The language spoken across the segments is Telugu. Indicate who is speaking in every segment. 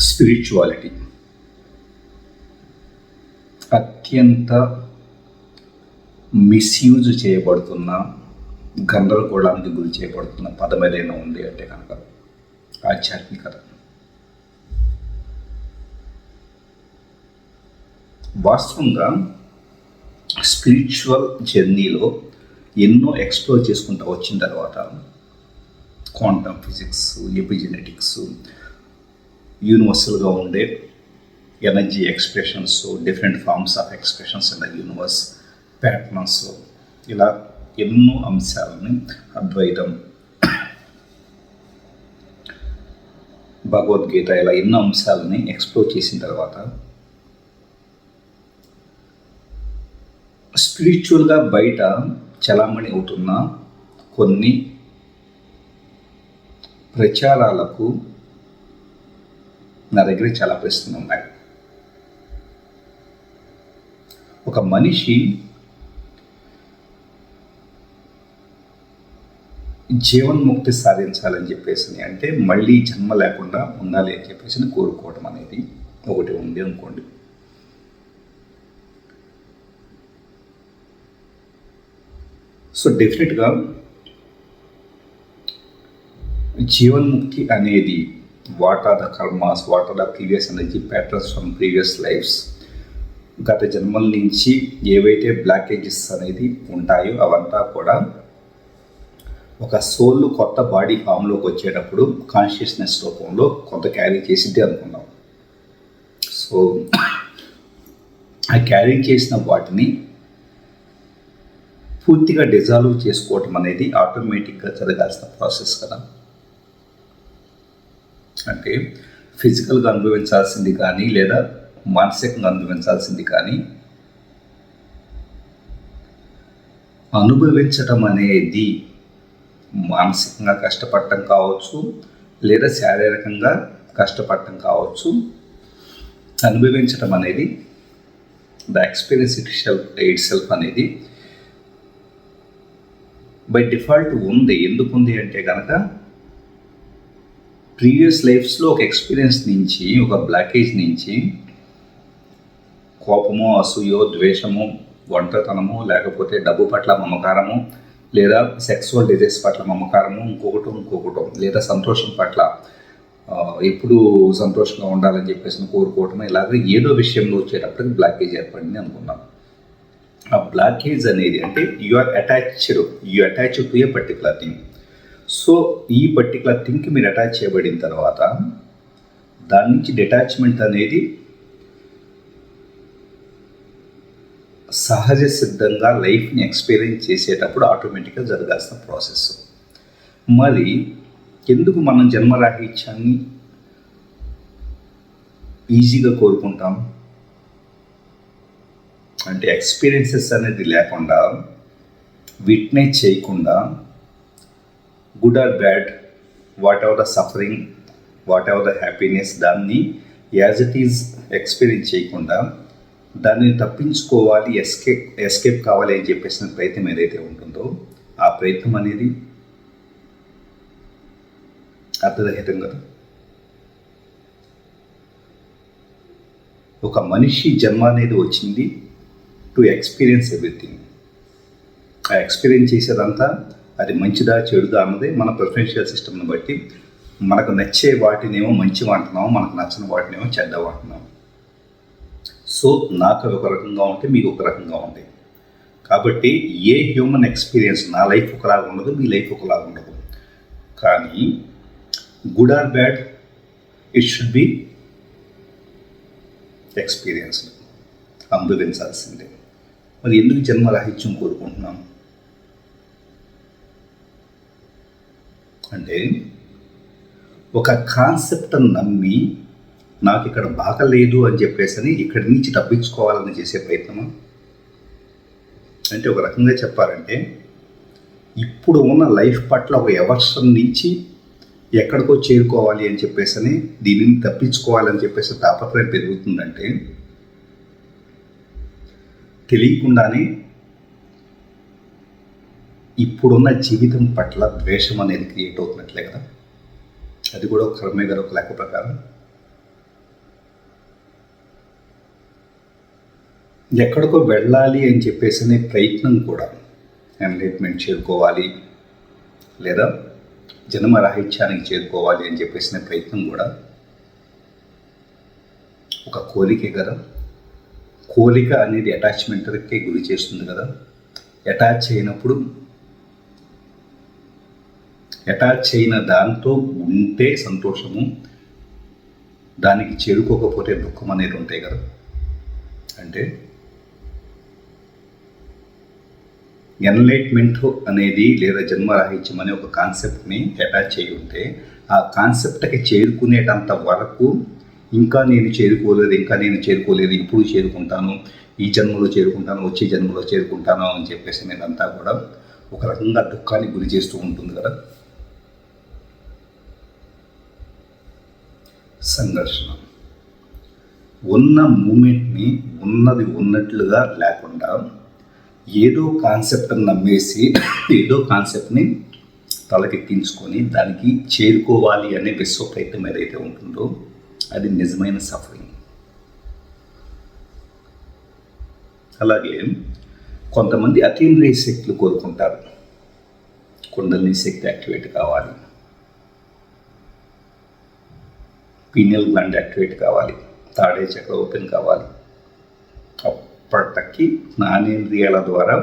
Speaker 1: స్పిరిచువాలిటీ అత్యంత మిస్యూజ్ చేయబడుతున్న గందరగోళానికి గురి చేయబడుతున్న పదం ఏదైనా ఉంది అంటే కనుక ఆధ్యాత్మికత. వాస్తవంగా స్పిరిచువల్ జర్నీలో ఎన్నో ఎక్స్ప్లోర్ చేసుకుంటూ వచ్చిన తర్వాత క్వాంటమ్ ఫిజిక్స్ ఎపిజెనెటిక్స్ యూనివర్సల్గా ఉండే energy expressions different forms of expressions in the universe patterns ఇలా ఎన్నో అంశాలని అద్వైతం భగవద్గీత ఇలా ఎన్నో అంశాలని ఎక్స్ప్లోర్ చేసిన తర్వాత స్పిరిచువల్గా బయట చలామణి అవుతున్న కొన్ని ప్రచారాలకు నా దగ్గర చాలా ప్రశ్నలు ఉన్నాయి. ఒక మనిషి జీవన్ముక్తి సాధించాలని చెప్పేసి అంటే మళ్ళీ జన్మ లేకుండా ఉండాలి అని చెప్పేసి కోరుకోవడం అనేది ఒకటి ఉంది అనుకోండి. సో డెఫినెట్గా జీవన్ముక్తి అనేది what are the karmas what are the previous energy patterns from previous lives గత జన్మల నుంచి ఏవైతే బ్లాకేజెస్ అనేది ఉంటాయో అవంతా కూడా ఒక సోల్ కొత్త బాడీ ఫామ్లోకి వచ్చేటప్పుడు కాన్షియస్నెస్ రూపంలో కొంత క్యారీ చేసింది అనుకున్నాం సో ఆ క్యారీ చేసిన వాటిని పూర్తిగా డిజాల్వ్ చేసుకోవటం అనేది ఆటోమేటిక్గా జరగాల్సిన ప్రాసెస్ కదా. అంటే ఫిజికల్గా అనుభవించాల్సింది కానీ లేదా మానసికంగా అనుభవించాల్సింది కానీ అనుభవించటం అనేది మానసికంగా కష్టపడటం కావచ్చు లేదా శారీరకంగా కష్టపడటం కావచ్చు అనుభవించటం అనేది the experience itself itself అనేది బై డిఫాల్ట్ ఉంది. ఎందుకు ఉంది అంటే కనుక ప్రీవియస్ లైఫ్స్లో ఒక ఎక్స్పీరియన్స్ నుంచి ఒక బ్లాకేజ్ నుంచి కోపము అసూయో ద్వేషము ఒంటరితనము లేకపోతే డబ్బు పట్ల మమకారము లేదా సెక్సువల్ డిజైర్స్ పట్ల మమకారము ఇంకొకటి ఇంకొకటం లేదా సంతోషం పట్ల ఎప్పుడు సంతోషంగా ఉండాలని చెప్పేసి కోరుకోవటం ఇలాగ ఏదో విషయంలో వచ్చేటప్పటికి బ్లాకేజ్ ఏర్పడింది అనుకున్నాం ఆ బ్లాకేజ్ అనేది అంటే you are attached you attached to a particular thing so ఈ పర్టికులర్ థింగ్కి మీరు అటాచ్ చేయబడిన తర్వాత దాని నుంచి డిటాచ్మెంట్ అనేది సహజ సిద్ధంగా లైఫ్ని ఎక్స్పీరియన్స్ చేసేటప్పుడు ఆటోమేటిక్గా జరగాల్సిన ప్రాసెస్ మరి ఎందుకు మనం జన్మరాహిత్యాన్ని ఈజీగా కోరుకుంటాం? అంటే ఎక్స్పీరియన్సెస్ అనేది లేకుండా విట్నెస్ చేయకుండా good or bad whatever the suffering whatever the happiness దాన్ని యాజ్ ఇట్ ఈజ్ ఎక్స్పీరియన్స్ చేయకుండా దాన్ని తప్పించుకోవాలి ఎస్కేప్ ఎస్కేప్ కావాలి అని చెప్పేసిన ప్రయత్నం ఏదైతే ఉంటుందో ఆ ప్రయత్నం అనేది అర్థరహితం కదా. ఒక మనిషి జన్మ అనేది వచ్చింది టు ఎక్స్పీరియన్స్ ఎవ్రీథింగ్ ఆ ఎక్స్పీరియన్స్ చేసేదంతా అది మంచిదా చెడుదా అన్నది మన ప్రిఫరెన్షియల్ సిస్టమ్ని బట్టి మనకు నచ్చే వాటినేమో మంచి అంటున్నాం మనకు నచ్చని వాటినేమో చెడ్డ అంటున్నాం సో నాకు ఒక రకంగా ఉంటే మీకు ఒక రకంగా ఉంది కాబట్టి ఏ హ్యూమన్ ఎక్స్పీరియన్స్ నా లైఫ్ ఒకలాగా ఉండదు మీ లైఫ్ ఒకలాగా ఉండదు. కానీ good or bad it should be experience అనుభవించాల్సిందే మరి ఎందుకు జన్మరాహిత్యం కోరుకుంటున్నాము అంటే ఒక కాన్సెప్ట్ నమ్మి నాకు ఇక్కడ బాగలేదు అని చెప్పేసి ఇక్కడి నుంచి తప్పించుకోవాలని చేసే ప్రయత్నమా? అంటే ఒక రకంగా చెప్పాలంటే ఇప్పుడు ఉన్న లైఫ్ పట్ల ఒక ఎవర్షన్ నుంచి ఎక్కడికో చేరుకోవాలి అని చెప్పేసి దీనిని తప్పించుకోవాలని చెప్పేసి తాపత్రయం పెరుగుతుందంటే తెలియకుండానే ఇప్పుడున్న జీవితం పట్ల ద్వేషం అనేది క్రియేట్ అవుతున్నట్లే కదా? అది కూడా ఒక కర్మే గారు ఒక లెక్క ప్రకారం? ఎక్కడికో వెళ్ళాలి అని చెప్పేసి అనే ప్రయత్నం కూడా ఎన్లైట్మెంట్ చేరుకోవాలి లేదా జన్మ రాహిత్యానికి చేరుకోవాలి అని చెప్పేసిన ప్రయత్నం కూడా ఒక కోరికే కదా? కోరిక అనేది అటాచ్మెంట్కే గురి చేస్తుంది కదా? అటాచ్ అయినప్పుడు అటాచ్ అయిన దాంతో ఉంటే సంతోషము దానికి చేరుకోకపోతే దుఃఖం అనేది ఉంటాయి కదా. అంటే ఎన్లైట్మెంట్ అనేది లేదా జన్మరాహిత్యం అనే ఒక కాన్సెప్ట్ని అటాచ్ అయి ఉంటే ఆ కాన్సెప్ట్కి చేరుకునేటంత వరకు ఇంకా నేను చేరుకోలేదు ఇంకా నేను చేరుకోలేదు ఇప్పుడు చేరుకుంటాను ఈ జన్మలో చేరుకుంటాను వచ్చే జన్మలో చేరుకుంటాను అని చెప్పేసి నేనంతా కూడా ఒక రకంగా దుఃఖానికి గురి చేస్తూ ఉంటుంది కదా. సంఘర్షణ. ఉన్న మూమెంట్ని ఉన్నది ఉన్నట్లుగా లేకుండా ఏదో కాన్సెప్ట్ని నమ్మేసి ఏదో కాన్సెప్ట్ని తలకెక్కించుకొని దానికి చేరుకోవాలి అనే విశ్వ ప్రయత్నం ఏదైతే ఉంటుందో అది నిజమైన సఫరింగ్ అలాగే కొంతమంది అతీంద్రియ శక్తులు కోరుకుంటారు. కుండలిని శక్తి యాక్టివేట్ కావాలి. పీనియల్ గ్లాండ్ యాక్టివేట్ కావాలి. తాడే చక్ర ఓపెన్ కావాలి. అప్పటికి జ్ఞానేంద్రియాల ద్వారా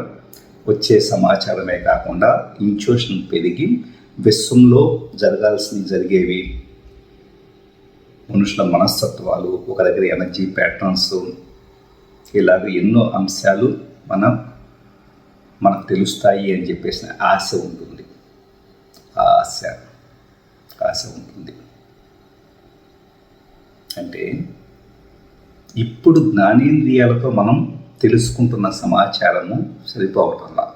Speaker 1: వచ్చే సమాచారమే కాకుండా ఇంట్యూషన్ పెరిగి విశ్వంలో జరగాల్సిన జరిగేవి. మనుషుల మనస్తత్వాలు ఒక దగ్గర ఎనర్జీ ప్యాటర్న్స్ ఇలాగ ఎన్నో అంశాలు మనం మనకు తెలుస్తాయి అని చెప్పేసిన ఆశ ఉంటుంది. ఆ ఆశ ఆశ ఉంటుంది. అంటే ఇప్పుడు జ్ఞానేంద్రియాలతో మనం తెలుసుకుంటున్న సమాచారము సరిపోవటంలా.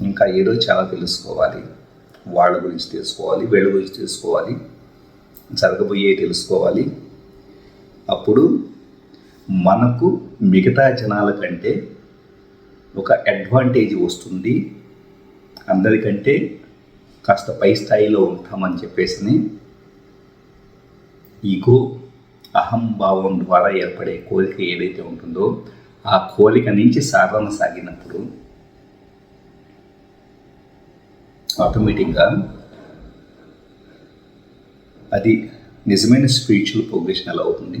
Speaker 1: ఇంకా ఏదో చాలా తెలుసుకోవాలి. వాళ్ళ గురించి తెలుసుకోవాలి వీళ్ళ గురించి తెలుసుకోవాలి జరగబోయే తెలుసుకోవాలి. అప్పుడు మనకు మిగతా జనాల కంటే ఒక అడ్వాంటేజ్ వస్తుంది. అందరికంటే కాస్త పై స్థాయిలో ఉంటామని చెప్పేసి ఈగో అహంభావం ద్వారా ఏర్పడే కోరిక ఏదైతే ఉంటుందో ఆ కోరిక నుంచి సాధన సాగినప్పుడు ఆటోమేటిక్గా అది నిజమైన స్పిరిచువల్ ప్రోగ్రెషన్ ఎలా అవుతుంది?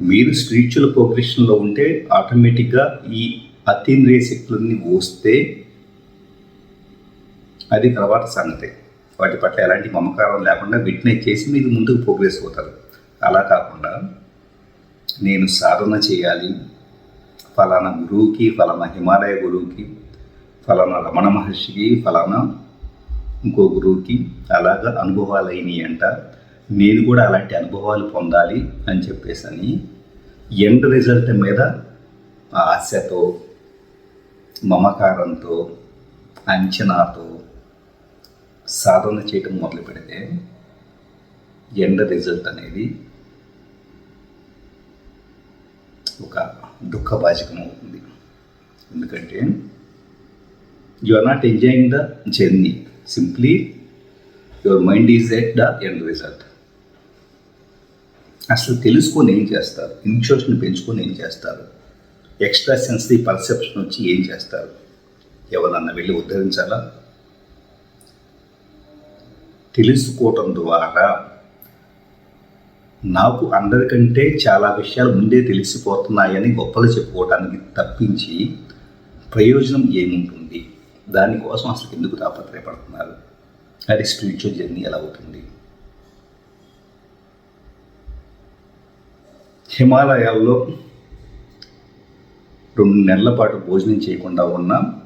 Speaker 1: మీరు స్పిరిచువల్ ప్రోగ్రెషన్లో ఉంటే ఆటోమేటిక్గా ఈ అతీంద్రియ శక్తులన్నీ వస్తే అది తర్వాత సంగతి. వాటి పట్ల ఎలాంటి మమకారం లేకుండా విట్నెస్ చేసి మీరు ముందుకు ప్రోగ్రెస్ అవుతారు. అలా కాకుండా నేను సాధన చేయాలి. ఫలానా గురువుకి ఫలానా హిమాలయ గురువుకి ఫలానా రమణ మహర్షికి ఫలానా ఇంకో గురువుకి అలాగా అనుభవాలు అయినాయి అంట. నేను కూడా అలాంటి అనుభవాలు పొందాలి అని చెప్పేసి అని ఎండ్ రిజల్ట్ మీద ఆశతో మమకారంతో అంచనాతో సాధన చేయటం మొదలు పెడితే ఎండ్ రిజల్ట్ అనేది ఒక దుఃఖభాజకం అవుతుంది. ఎందుకంటే you are not enjoying the journey simply your mind is at the end result అసలు తెలుసుకొని ఏం చేస్తారు? ఇన్షోషన్ పెంచుకొని ఏం చేస్తారు? ఎక్స్ట్రా సెన్సిటీ పర్సెప్షన్ వచ్చి ఏం చేస్తారు? ఎవరన్నా వెళ్ళి ఉద్ధరించాలా? తెలుసుకోవటం ద్వారా నాకు అందరికంటే చాలా విషయాలు ముందే తెలిసిపోతున్నాయని గొప్పలు చెప్పుకోవడానికి తప్పించి ప్రయోజనం ఏముంటుంది? దానికోసం అసలు ఎందుకు తాపత్రయపడుతున్నారు? అది స్పిరిచువల్ జర్నీ ఎలా అవుతుంది? హిమాలయాల్లో రెండు నెలల పాటు భోజనం చేయకుండా ఉన్న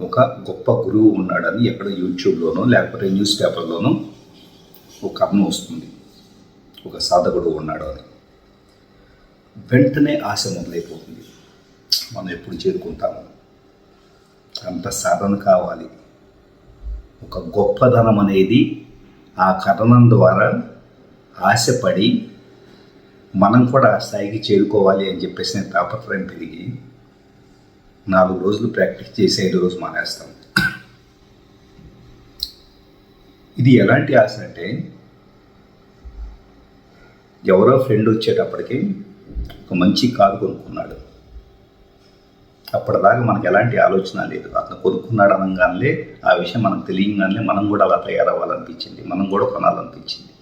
Speaker 1: ఒక గొప్ప గురువు ఉన్నాడని ఎక్కడ యూట్యూబ్లోనో లేకపోతే న్యూస్ పేపర్లోనో ఒక కథనం వస్తుంది. ఒక సాధకుడు ఉన్నాడు అని. వెంటనే ఆశ మొదలైపోతుంది. మనం ఎప్పుడు చేరుకుంటాము? అంత సాధన కావాలి. ఒక గొప్పదనం అనేది ఆ కథనం ద్వారా ఆశపడి మనం కూడా ఆ స్థాయికి చేరుకోవాలి అని చెప్పేసి నేను తాపత్రయం పెరిగి నాలుగు రోజులు ప్రాక్టీస్ చేసి ఐదు రోజు మానేస్తాం. ఇది ఎలాంటి ఆశ అంటే ఎవరో ఫ్రెండ్ వచ్చేటప్పటికి ఒక మంచి కారు కొనుక్కున్నాడు. అప్పటిదాకా మనకు ఎలాంటి ఆలోచన లేదు. అతను కొనుక్కున్నాడు అనగానే ఆ విషయం మనకు తెలియగానే మనం కూడా అలా తయారవ్వాలనిపించింది. మనం కూడా కొనాలనిపించింది.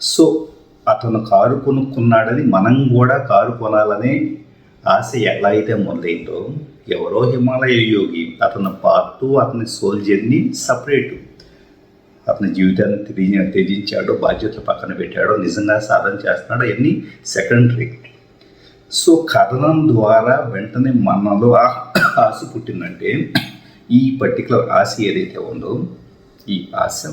Speaker 1: సో అతను కారు కొనుక్కున్నాడని మనం కూడా కారు కొనాలనే ఆశ ఎలా అయితే మొదలైందో ఎవరో హిమాలయ యోగి అతని పార్ట్ అతని సోల్ జర్నీ సపరేటు. అతని జీవితాన్ని తిరిగి త్యజించాడు బాధ్యతలు పక్కన పెట్టాడో నిజంగా సాధన చేస్తున్నాడో అవన్నీ సెకండరీ. సో కథనం ద్వారా వెంటనే మనలో ఆశ పుట్టిందంటే ఈ పర్టికులర్ ఆశ ఏదైతే ఉందో ఈ ఆశ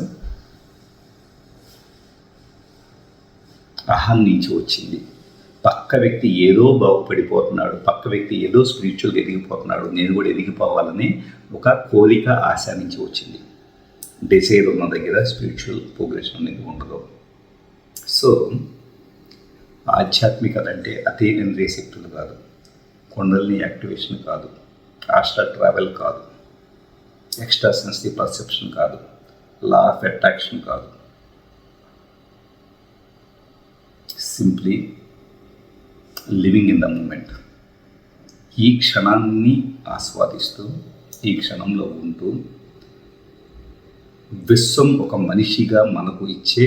Speaker 1: అహం నుంచి వచ్చింది. పక్క వ్యక్తి ఏదో బాగుపడిపోతున్నాడు పక్క వ్యక్తి ఏదో స్పిరిచువల్గా ఎదిగిపోతున్నాడు నేను కూడా ఎదిగిపోవాలని ఒక కోరిక ఆశ నుంచి వచ్చింది. డిసైర్ ఉన్న దగ్గర స్పిరిచువల్ ప్రోగ్రెషన్ అనేది ఉండదు. సో ఆధ్యాత్మికత అంటే అతీంద్రియ శక్తులు కాదు కొండల్ని యాక్టివేషన్ కాదు ఆస్ట్రా ట్రావెల్ కాదు ఎక్స్ట్రా సెన్సిటివ్ పర్సెప్షన్ కాదు లా ఆఫ్ అట్రాక్షన్ కాదు. Simply living in the moment ఈ క్షణాన్ని ఆస్వాదిస్తూ ఈ క్షణంలో ఉంటూ విశ్వం ఒక మనిషిగా మనకు ఇచ్చే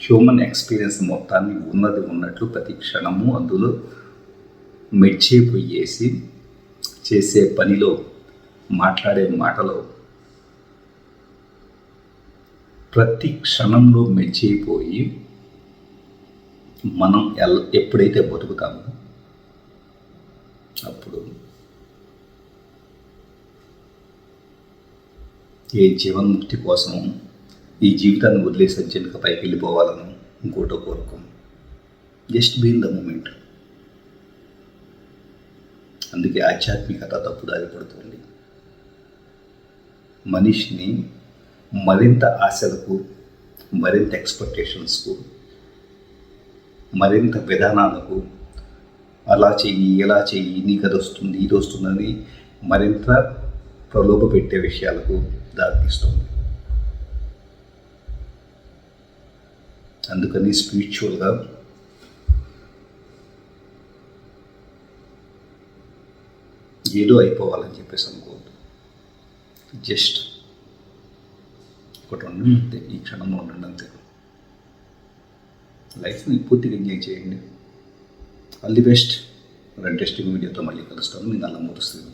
Speaker 1: హ్యూమన్ ఎక్స్పీరియన్స్ మొత్తాన్ని ఉన్నది ఉన్నట్లు ప్రతి క్షణము అందులో మెచ్చేపోయేసి చేసే పనిలో మాట్లాడే మాటలో ప్రతి క్షణంలో మెచ్చైపోయి మనం ఎల్ ఎప్పుడైతే బతుకుతామో అప్పుడు ఏ జీవన్ముక్తి కోసం ఈ జీవితాన్ని వదిలేసి అర్జెంట్గా పైకి వెళ్ళిపోవాలను ఇంకోటో కోరుకోం. Just be in the moment అందుకే ఆధ్యాత్మికత తప్పుదారి పడుతుంది మనిషిని మరింత ఆశలకు మరింత ఎక్స్పెక్టేషన్స్కు మరింత విధానాలకు అలా చెయ్యి ఎలా చెయ్యి నీకు అది వస్తుంది ఇది వస్తుందని మరింత ప్రలోభ పెట్టే విషయాలకు దారితీస్తుంది. అందుకని స్పిరిచువల్గా ఏదో అయిపోవాలని చెప్పేసి అనుకోవద్దు. జస్ట్ ఒకటి ఉండండి అంతే. ఈ క్షణంలో ఉండండి అంతే. లైఫ్ని పూర్తిగా ఎంజాయ్ చేయండి. All the best. రెడ్ టెస్టింగ్ వీడియోతో మళ్ళీ కలుస్తాను. మీ నల్ల మూరుస్తుంది